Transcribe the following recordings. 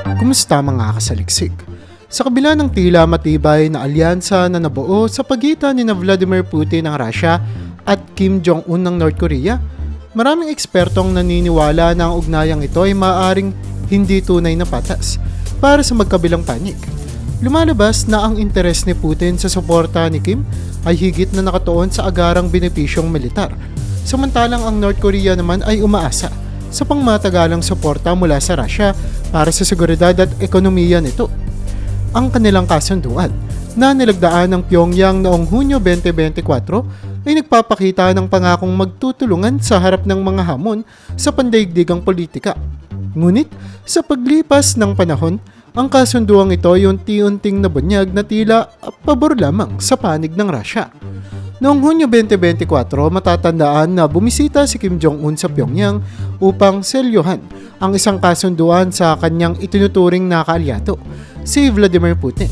Kumusta mga kasaliksik? Sa kabila ng tila matibay na alyansa na nabuo sa pagitan ni Vladimir Putin ng Russia at Kim Jong-un ng North Korea, maraming ekspertong naniniwala na ang ugnayang ito ay maaaring hindi tunay na patas para sa magkabilang panig. Lumalabas na ang interes ni Putin sa suporta ni Kim ay higit na nakatuon sa agarang benepisyong militar, samantalang ang North Korea naman ay umaasa sa pangmatagalang suporta mula sa Russia para sa seguridad at ekonomiya nito. Ang kanilang kasunduan na nilagdaan ng Pyongyang noong Hunyo 2024 ay nagpapakita ng pangakong magtutulungan sa harap ng mga hamon sa pandaigdigang politika. Ngunit sa paglipas ng panahon, ang kasunduang ito ay unti-unting nabunyag na tila pabor lamang sa panig ng Russia. Noong Hunyo 2024, matatandaan na bumisita si Kim Jong-un sa Pyongyang upang selyohan ang isang kasunduan sa kanyang itinuturing na kaalyado, si Vladimir Putin.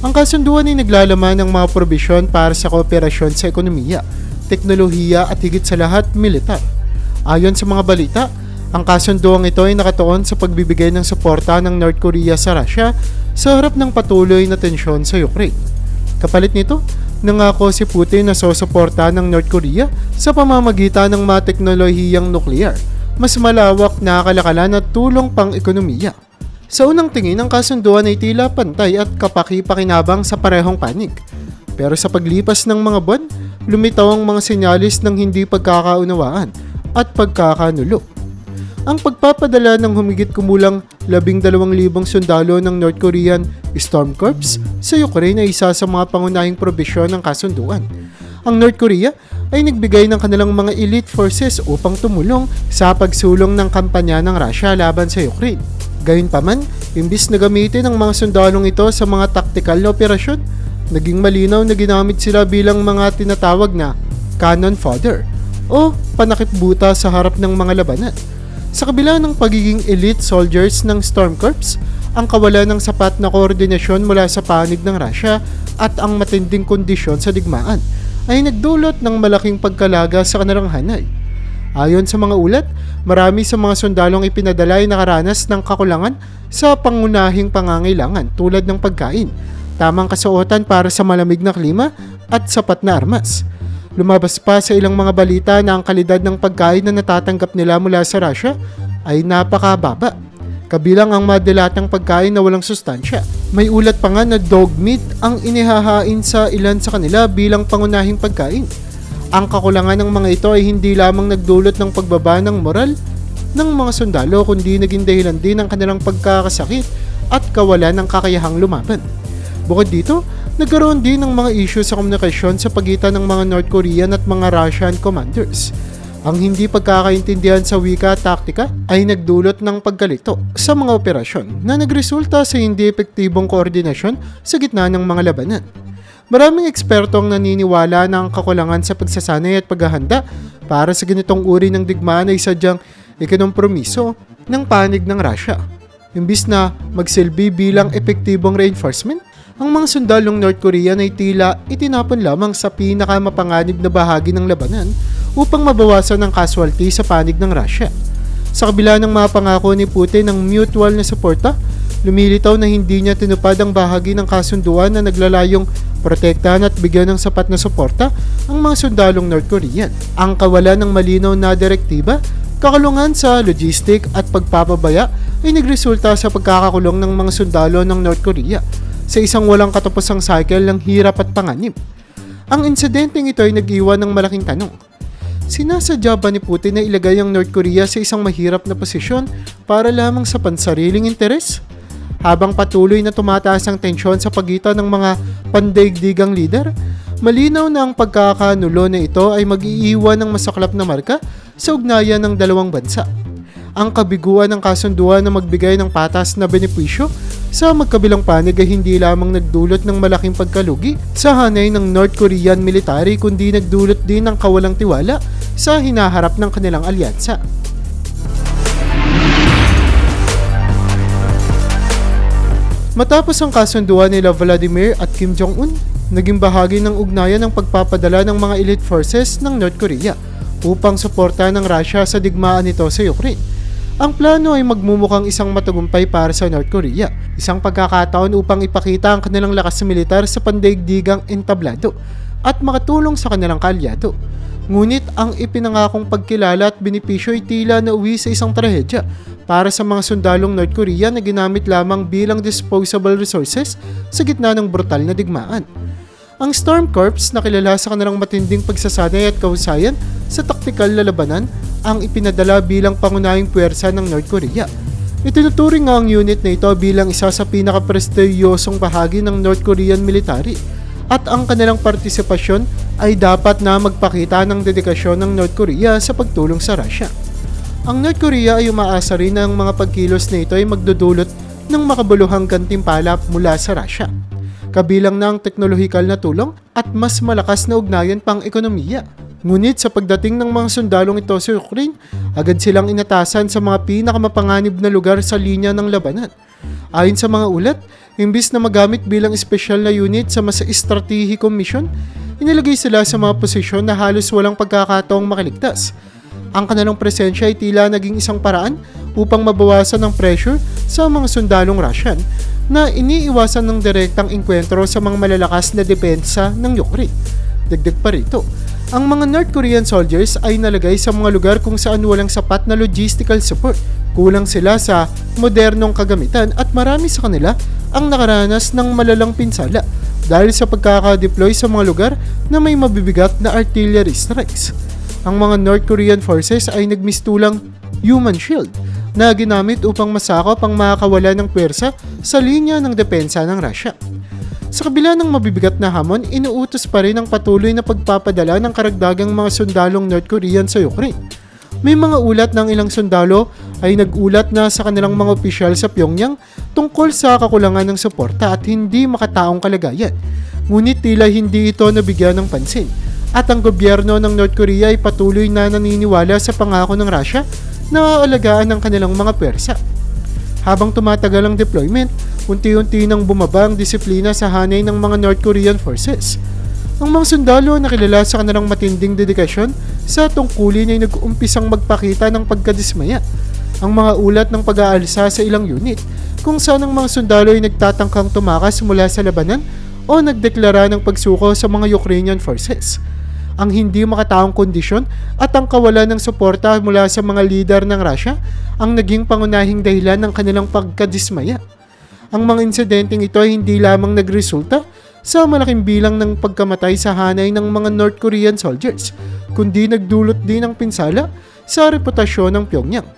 Ang kasunduan ay naglalaman ng mga probisyon para sa kooperasyon sa ekonomiya, teknolohiya at higit sa lahat militar. Ayon sa mga balita, ang kasunduang ito ay nakatuon sa pagbibigay ng suporta ng North Korea sa Russia sa harap ng patuloy na tensyon sa Ukraine. Kapalit nito, nangako si Putin na susuporta ng North Korea sa pamamagitan ng mga teknolohiyang nuklear, mas malawak na kalakalan at tulong pang ekonomiya. Sa unang tingin, ang kasunduan ay tila pantay at kapaki-pakinabang sa parehong panig. Pero sa paglipas ng mga buwan, lumitaw ang mga senyalis ng hindi pagkakaunawaan at pagkakanulo. Ang pagpapadala ng humigit kumulang 12,000 sundalo ng North Korean Storm Corps sa Ukraine ay isa sa mga pangunahing probisyon ng kasunduan. Ang North Korea ay nagbigay ng kanilang mga elite forces upang tumulong sa pagsulong ng kampanya ng Russia laban sa Ukraine. Gayunpaman, imbis na gamitin ang mga sundalong ito sa mga taktikal na operasyon, naging malinaw na ginamit sila bilang mga tinatawag na cannon fodder o panakipbuta sa harap ng mga labanan. Sa kabila ng pagiging elite soldiers ng Storm Corps, ang kawalan ng sapat na koordinasyon mula sa panig ng Russia at ang matinding kondisyon sa digmaan ay nagdulot ng malaking pagkalaga sa kanilang hanay. Ayon sa mga ulat, marami sa mga sundalong ipinadala ay nakaranas ng kakulangan sa pangunahing pangangailangan tulad ng pagkain, tamang kasuotan para sa malamig na klima at sapat na armas. Lumabas pa sa ilang mga balita na ang kalidad ng pagkain na natatanggap nila mula sa Russia ay napakababa. Kabilang ang madilatang pagkain na walang sustansya. May ulat pa nga na dog meat ang inihahain sa ilan sa kanila bilang pangunahing pagkain. Ang kakulangan ng mga ito ay hindi lamang nagdulot ng pagbaba ng moral ng mga sundalo kundi naging dahilan din ng kanilang pagkakasakit at kawalan ng kakayahang lumaban. Bukod dito, nagkaroon din ng mga issue sa komunikasyon sa pagitan ng mga North Korean at mga Russian commanders. Ang hindi pagkakaintindihan sa wika at taktika ay nagdulot ng pagkalito sa mga operasyon na nagresulta sa hindi epektibong koordinasyon sa gitna ng mga labanan. Maraming eksperto ang naniniwala na ang kakulangan sa pagsasanay at paghahanda para sa ganitong uri ng digmaan ay sadyang ikinompromiso ng panig ng Russia. Imbis na magsilbi bilang epektibong reinforcement, ang mga sundalong North Korean ay tila itinapon lamang sa pinakamapanganib na bahagi ng labanan upang mabawasan ang casualty sa panig ng Russia. Sa kabila ng mga pangako ni Putin ng mutual na suporta, lumilitaw na hindi niya tinupad ang bahagi ng kasunduan na naglalayong protektahan at bigyan ng sapat na suporta ang mga sundalong North Korean. Ang kawalan ng malinaw na direktiba, kakalungan sa logistic at pagpapabaya ay nagresulta sa pagkakakulong ng mga sundalo ng North Korea sa isang walang katapusang cycle ng hirap at panganib. Ang insidenteng ito ay nag-iwan ng malaking tanong. Sinasadya ba ni Putin na ilagay ang North Korea sa isang mahirap na posisyon para lamang sa pansariling interes? Habang patuloy na tumataas ang tensyon sa pagitan ng mga pandaigdigang leader, malinaw na ang pagkakanulo na ito ay mag-iiwan ng masaklap na marka sa ugnayan ng dalawang bansa. Ang kabiguan ng kasunduan na magbigay ng patas na benepisyo sa magkabilang panig ay hindi lamang nagdulot ng malaking pagkalugi sa hanay ng North Korean military kundi nagdulot din ng kawalang tiwala sa hinaharap ng kanilang alyansa. Matapos ang kasunduan nila Vladimir at Kim Jong-un, naging bahagi ng ugnayan ng pagpapadala ng mga elite forces ng North Korea upang suporta ng Russia sa digmaan nito sa Ukraine. Ang plano ay magmumukhang isang matagumpay para sa North Korea, isang pagkakataon upang ipakita ang kanilang lakas sa militar sa pandaigdigang entablado at makatulong sa kanilang kalyado. Ngunit ang ipinangakong pagkilala at benepisyo ay tila na uwi sa isang trahedya para sa mga sundalong North Korea na ginamit lamang bilang disposable resources sa gitna ng brutal na digmaan. Ang Storm Corps na kilala sa kanilang matinding pagsasanay at kahusayan sa taktikal na labanan ang ipinadala bilang pangunahing puwersa ng North Korea. Itinuturing nga ang unit na ito bilang isa sa pinakaprestiyosong bahagi ng North Korean military at ang kanilang partisipasyon ay dapat na magpakita ng dedikasyon ng North Korea sa pagtulong sa Russia. Ang North Korea ay umaasa rin na ang mga pagkilos na ito ay magdudulot ng makabuluhang gantimpala mula sa Russia kabilang na ang teknolohikal na tulong at mas malakas na ugnayan pang ekonomiya. Ngunit sa pagdating ng mga sundalong ito sa Ukraine, agad silang inatasan sa mga pinakamapanganib na lugar sa linya ng labanan. Ayon sa mga ulat, imbis na magamit bilang espesyal na unit sa mas estratehikong misyon, inilagay sila sa mga posisyon na halos walang pagkakataong makiligtas. Ang kanilang presensya ay tila naging isang paraan upang mabawasan ang pressure sa mga sundalong Russian na iniiwasan ng direktang engkwentro sa mga malalakas na depensa ng Ukraine. Dagdag pa rito, ang mga North Korean soldiers ay nalagay sa mga lugar kung saan walang sapat na logistical support. Kulang sila sa modernong kagamitan at marami sa kanila ang nakaranas ng malalang pinsala dahil sa pagkaka-deploy sa mga lugar na may mabibigat na artillery strikes. Ang mga North Korean forces ay nagmistulang human shield na ginamit upang masakop ang makakawala ng pwersa sa linya ng depensa ng Russia. Sa kabila ng mabibigat na hamon, inuutos pa rin ang patuloy na pagpapadala ng karagdagang mga sundalong North Korean sa Ukraine. May mga ulat ng ilang sundalo ay nagulat na sa kanilang mga opisyal sa Pyongyang tungkol sa kakulangan ng suporta at hindi makataong kalagayan. Ngunit tila hindi ito nabigyan ng pansin. At ang gobyerno ng North Korea ay patuloy na naniniwala sa pangako ng Russia na aalagaan ng kanilang mga pwersa. Habang tumatagal ang deployment, unti-unti nang bumaba ang disiplina sa hanay ng mga North Korean forces. Ang mga sundalo na kilala sa kanilang matinding dedikasyon sa tungkulin ay nag-uumpisang magpakita ng pagkadismaya. Ang mga ulat ng pag-aalsa sa ilang unit kung saan ang mga sundalo ay nagtatangkang tumakas mula sa labanan o nagdeklara ng pagsuko sa mga Ukrainian forces ang hindi makataong kondisyon at ang kawalan ng suporta mula sa mga lider ng Russia ang naging pangunahing dahilan ng kanilang pagkadismaya. Ang mga insidenteng ito ay hindi lamang nagresulta sa malaking bilang ng pagkamatay sa hanay ng mga North Korean soldiers, kundi nagdulot din ng pinsala sa reputasyon ng Pyongyang.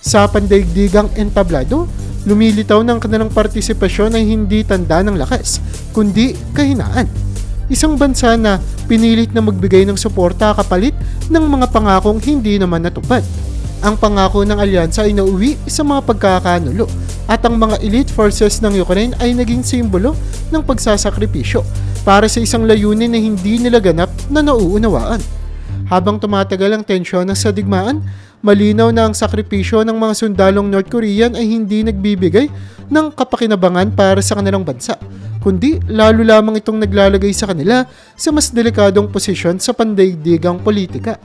Sa pandaigdigang entablado, lumilitaw ng kanilang partisipasyon ay hindi tanda ng lakas, kundi kahinaan isang bansa na pinilit na magbigay ng suporta kapalit ng mga pangakong hindi naman natupad. Ang pangako ng alyansa ay nauwi sa mga pagkakanulo at ang mga elite forces ng Ukraine ay naging simbolo ng pagsasakripisyo para sa isang layunin na hindi nila ganap na nauunawaan. Habang tumatagal ang tensyon ng sadigmaan, malinaw na ang sakripisyo ng mga sundalong North Korean ay hindi nagbibigay ng kapakinabangan para sa kanilang bansa kundi lalo lamang itong naglalagay sa kanila sa mas delikadong posisyon sa pandaigdigang politika.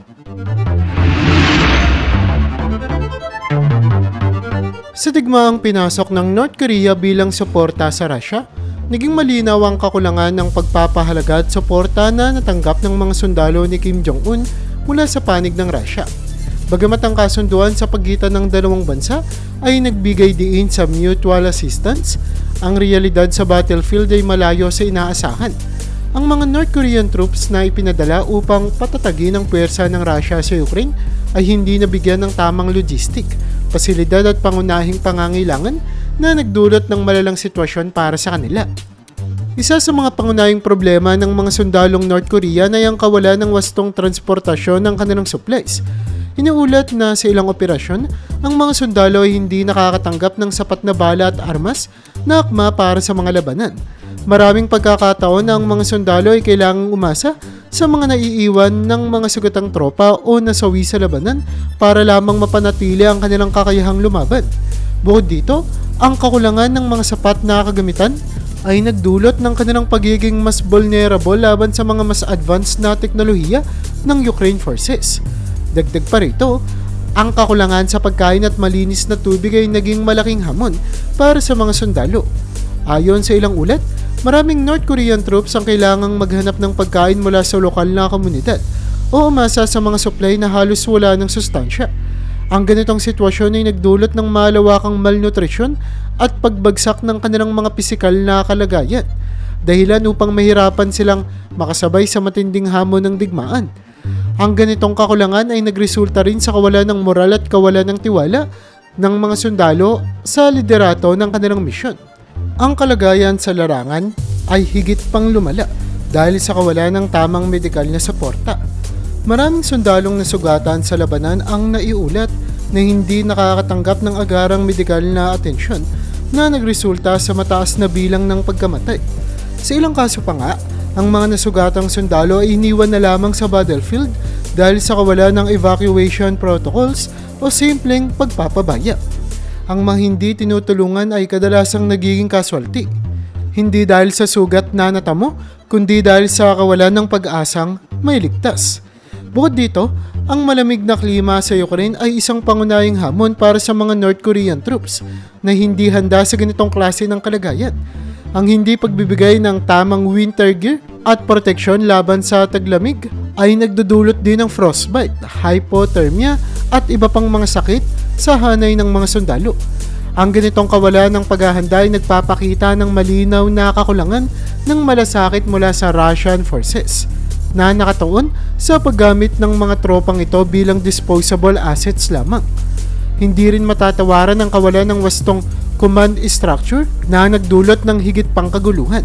Sa digmaang pinasok ng North Korea bilang suporta sa Russia, naging malinaw ang kakulangan ng pagpapahalaga at suporta na natanggap ng mga sundalo ni Kim Jong-un mula sa panig ng Russia. Bagamat ang kasunduan sa pagitan ng dalawang bansa ay nagbigay diin sa mutual assistance, ang realidad sa battlefield ay malayo sa inaasahan. Ang mga North Korean troops na ipinadala upang patatagin ang puwersa ng Russia sa Ukraine ay hindi nabigyan ng tamang logistic, pasilidad at pangunahing pangangailangan na nagdulot ng malalang sitwasyon para sa kanila. Isa sa mga pangunahing problema ng mga sundalong North Korea ay ang kawalan ng wastong transportasyon ng kanilang supplies. Inuulat na sa ilang operasyon, ang mga sundalo ay hindi nakakatanggap ng sapat na bala at armas na akma para sa mga labanan. Maraming pagkakataon na ang mga sundalo ay kailangang umasa sa mga naiiwan ng mga sugatang tropa o nasawi sa labanan para lamang mapanatili ang kanilang kakayahang lumaban. Bukod dito, ang kakulangan ng mga sapat na kagamitan ay nagdulot ng kanilang pagiging mas vulnerable laban sa mga mas advanced na teknolohiya ng Ukraine forces. Dagdag pa rito, Ang kakulangan sa pagkain at malinis na tubig ay naging malaking hamon para sa mga sundalo. Ayon sa ilang ulat, maraming North Korean troops ang kailangang maghanap ng pagkain mula sa lokal na komunidad o umasa sa mga supply na halos wala ng sustansya. Ang ganitong sitwasyon ay nagdulot ng malawakang malnutrisyon at pagbagsak ng kanilang mga pisikal na kalagayan, dahilan upang mahirapan silang makasabay sa matinding hamon ng digmaan. Ang ganitong kakulangan ay nagresulta rin sa kawalan ng moral at kawalan ng tiwala ng mga sundalo sa liderato ng kanilang misyon. Ang kalagayan sa larangan ay higit pang lumala dahil sa kawalan ng tamang medikal na suporta. Maraming sundalong nasugatan sa labanan ang naiulat na hindi nakakatanggap ng agarang medikal na atensyon na nagresulta sa mataas na bilang ng pagkamatay. Sa ilang kaso pa nga, ang mga nasugatang sundalo ay iniwan na lamang sa battlefield dahil sa kawalan ng evacuation protocols o simpleng pagpapabaya. Ang mga hindi tinutulungan ay kadalasang nagiging casualty. Hindi dahil sa sugat na natamo, kundi dahil sa kawalan ng pag-asang may ligtas. Bukod dito, ang malamig na klima sa Ukraine ay isang pangunahing hamon para sa mga North Korean troops na hindi handa sa ganitong klase ng kalagayan. Ang hindi pagbibigay ng tamang winter gear at proteksyon laban sa taglamig ay nagdudulot din ng frostbite, hypothermia at iba pang mga sakit sa hanay ng mga sundalo. Ang ganitong kawalan ng paghahanda ay nagpapakita ng malinaw na kakulangan ng malasakit mula sa Russian forces na nakatuon sa paggamit ng mga tropang ito bilang disposable assets lamang. Hindi rin matatawaran ang kawalan ng wastong command structure na nagdulot ng higit pang kaguluhan.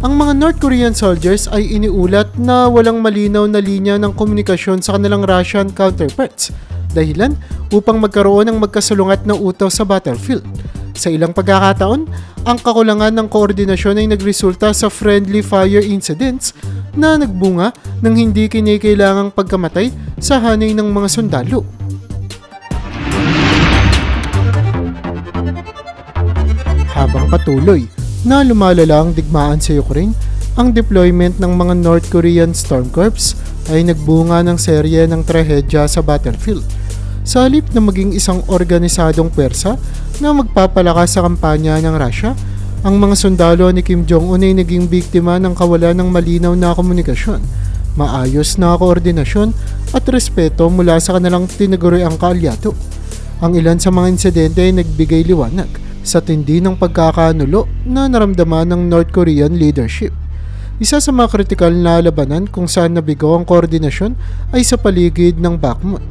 Ang mga North Korean soldiers ay iniulat na walang malinaw na linya ng komunikasyon sa kanilang Russian counterparts, dahilan upang magkaroon ng magkasalungat na utaw sa battlefield. Sa ilang pagkakataon, ang kakulangan ng koordinasyon ay nagresulta sa friendly fire incidents na nagbunga ng hindi kinikailangang pagkamatay sa hanay ng mga sundalo. Patuloy na lumalala ang digmaan sa Ukraine, ang deployment ng mga North Korean Storm Corps ay nagbunga ng serye ng trahedya sa battlefield. Sa halip na maging isang organisadong pwersa na magpapalakas sa kampanya ng Russia, ang mga sundalo ni Kim Jong-un ay naging biktima ng kawalan ng malinaw na komunikasyon, maayos na koordinasyon at respeto mula sa kanilang tinaguriang kaalyado. Ang ilan sa mga insidente ay nagbigay liwanag sa tindi ng pagkakanulo na naramdaman ng North Korean leadership. Isa sa mga kritikal na labanan kung saan nabigo ang koordinasyon ay sa paligid ng Bakhmut,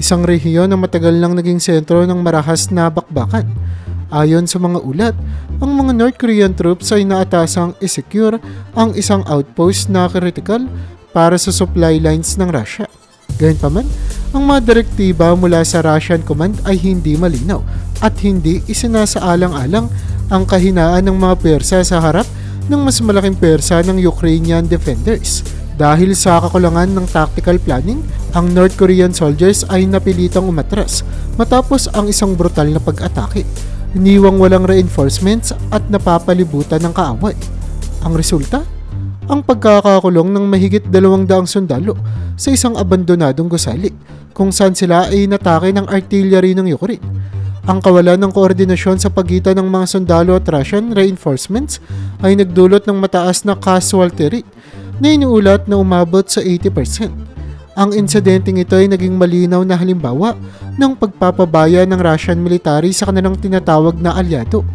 isang rehiyon na matagal nang naging sentro ng marahas na bakbakan. Ayon sa mga ulat, ang mga North Korean troops ay naatasang isecure ang isang outpost na critical para sa supply lines ng Russia. Gayunpaman, ang mga direktiba mula sa Russian command ay hindi malinaw at hindi isinasaalang-alang ang kahinaan ng mga Persa sa harap ng mas malaking Persa ng Ukrainian defenders. Dahil sa kakulangan ng tactical planning, ang North Korean soldiers ay napilitang umatras matapos ang isang brutal na pag-atake. Iniwang walang reinforcements at napapalibutan ng kaaway. Ang resulta? Ang pagkakakulong ng mahigit dalawang daang sundalo sa isang abandonadong gusali kung saan sila ay natake ng artillery ng Ukraine. Ang kawalan ng koordinasyon sa pagitan ng mga sundalo at Russian reinforcements ay nagdulot ng mataas na casualty rate na iniulat na umabot sa 80%. Ang insidenteng ito ay naging malinaw na halimbawa ng pagpapabaya ng Russian military sa kanilang tinatawag na alyado.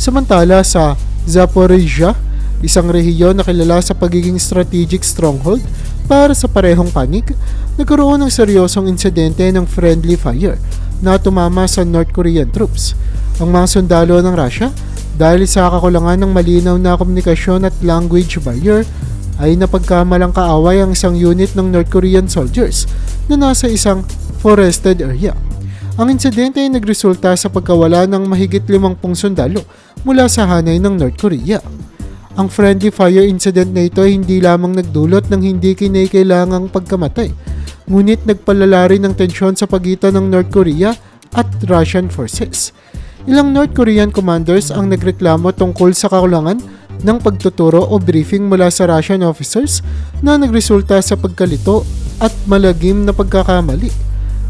Samantala sa Zaporizhia, isang rehiyon na kilala sa pagiging strategic stronghold para sa parehong panig, nagkaroon ng seryosong insidente ng friendly fire na tumama sa North Korean troops. Ang mga sundalo ng Russia, dahil sa kakulangan ng malinaw na komunikasyon at language barrier, ay napagkamalang kaaway ang isang unit ng North Korean soldiers na nasa isang forested area. Ang insidente ay nagresulta sa pagkawala ng mahigit limampung sundalo mula sa hanay ng North Korea. Ang friendly fire incident na ito ay hindi lamang nagdulot ng hindi kinakailangang pagkamatay, ngunit nagpalala rin ng tensyon sa pagitan ng North Korea at Russian forces. Ilang North Korean commanders ang nagreklamo tungkol sa kakulangan ng pagtuturo o briefing mula sa Russian officers na nagresulta sa pagkalito at malagim na pagkakamali.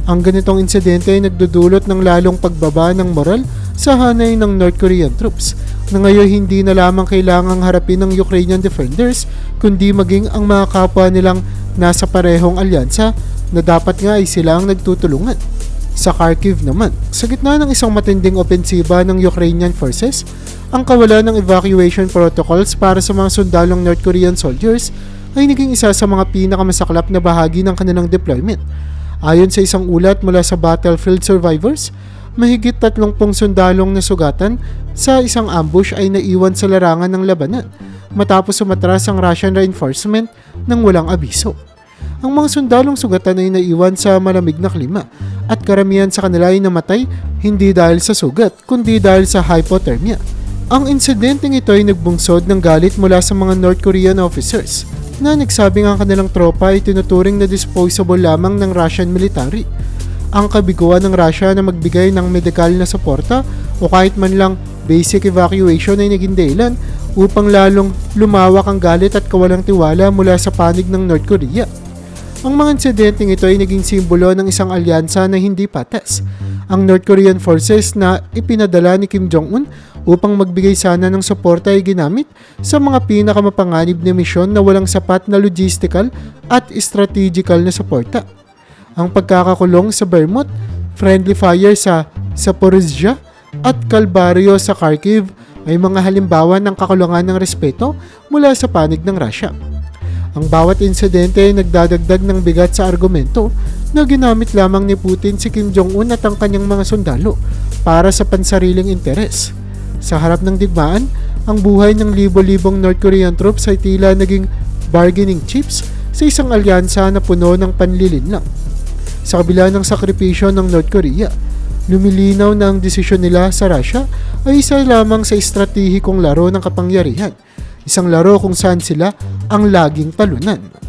Ang ganitong insidente ay nagdudulot ng lalong pagbaba ng moral sa hanay ng North Korean troops na ngayon hindi na lamang kailangang harapin ng Ukrainian defenders kundi maging ang mga kapwa nilang nasa parehong alyansa na dapat nga ay sila ang nagtutulungan. Sa Kharkiv naman, sa gitna ng isang matinding opensiba ng Ukrainian forces, ang kawalan ng evacuation protocols para sa mga sundalong North Korean soldiers ay naging isa sa mga pinakamasaklap na bahagi ng kanilang deployment. Ayon sa isang ulat mula sa Battlefield Survivors, mahigit 30 sundalong nasugatan sa isang ambush ay naiwan sa larangan ng labanan matapos sumatras ang Russian reinforcement ng walang abiso. Ang mga sundalong sugatan ay naiwan sa malamig na klima at karamihan sa kanila ay namatay hindi dahil sa sugat kundi dahil sa hypothermia. Ang insidenteng ito ay nagbungsod ng galit mula sa mga North Korean officers na nagsabing ang kanilang tropa ay tinuturing na disposable lamang ng Russian military. Ang kabiguan ng Russia na magbigay ng medikal na suporta o kahit man lang basic evacuation ay naging dahilan upang lalong lumawak ang galit at kawalang tiwala mula sa panig ng North Korea. Ang mga insidenteng ito ay naging simbolo ng isang alyansa na hindi patas. Ang North Korean forces na ipinadala ni Kim Jong-un upang magbigay sana ng suporta ay ginamit sa mga pinakamapanganib na misyon na walang sapat na logistical at strategical na suporta. Ang pagkakakulong sa Bermut, friendly fire sa Zaporizhia at Kalbaryo sa Kharkiv ay mga halimbawa ng kakulungan ng respeto mula sa panig ng Russia. Ang bawat insidente ay nagdadagdag ng bigat sa argumento na ginamit lamang ni Putin si Kim Jong-un at ang kanyang mga sundalo para sa pansariling interes. Sa harap ng digmaan, ang buhay ng libo-libong North Korean troops ay tila naging bargaining chips sa isang alyansa na puno ng panlilinlang. Sa kabila ng sakripisyo ng North Korea, lumilinaw na ang desisyon nila sa Russia ay isa lamang sa estratehikong laro ng kapangyarihan. Isang laro kung saan sila ang laging talunan.